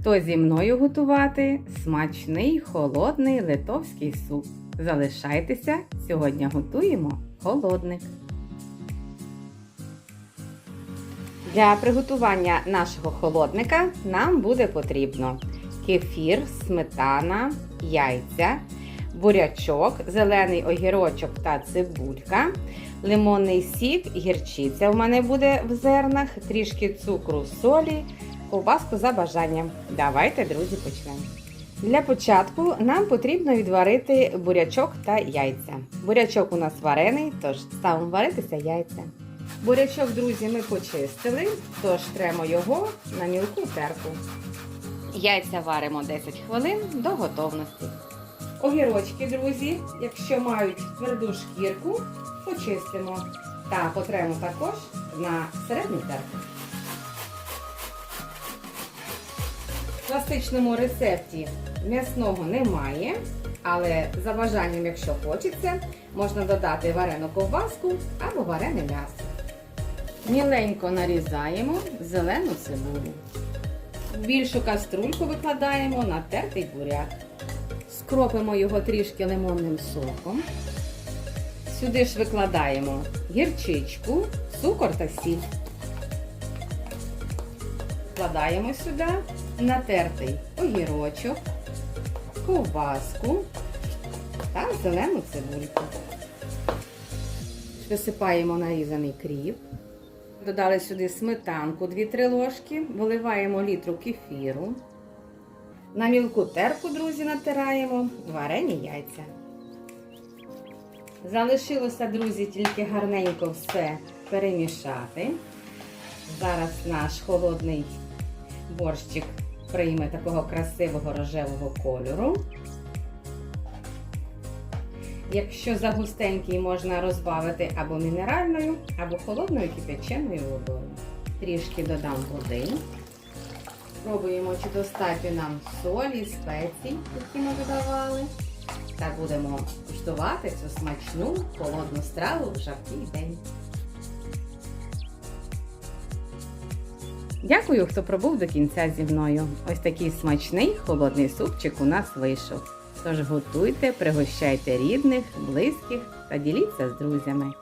Хто зі мною готувати смачний холодний литовський суп. Залишайтеся, сьогодні готуємо холодник. Для приготування нашого холодника нам буде потрібно кефір, сметана, яйця, бурячок, зелений огірочок та цибулька, лимонний сік, гірчиця в мене буде в зернах, трішки цукру, солі, ковбаску за бажанням. Давайте, друзі, почнемо. Для початку нам потрібно відварити бурячок та яйця. Бурячок у нас варений, тож ставимо варитися яйця. Бурячок, друзі, ми почистили, тож тремо його на мілку терку. Яйця варимо 10 хвилин до готовності. Огірочки, друзі, якщо мають тверду шкірку, почистимо та потремо також на середню терку. Класичному рецепті м'ясного немає, але за бажанням, якщо хочеться, можна додати варену ковбаску або варене м'ясо. Міленько нарізаємо зелену цибулю. Більшу каструльку викладаємо натертий буряк. Скропимо його трішки лимонним соком. Сюди ж викладаємо гірчичку, цукор та сіль. Вкладаємо сюди натертий огірочок, ковбаску та зелену цибульку. Висипаємо нарізаний кріп. Додали сюди сметанку 2-3 ложки, виливаємо літру кефіру. На мілку терку, друзі, натираємо варені яйця. Залишилося, друзі, тільки гарненько все перемішати. Зараз наш холодний борщик прийме такого красивого рожевого кольору. Якщо загустенький, можна розбавити або мінеральною, або холодною кипяченою водою. Трішки додам води. Пробуємо, чи достатньо нам солі, спецій, які ми додавали. Та будемо куштувати цю смачну холодну страву в жаркий день. Дякую, хто пробув до кінця зі мною. Ось такий смачний холодний супчик у нас вийшов. Тож готуйте, пригощайте рідних, близьких та діліться з друзями.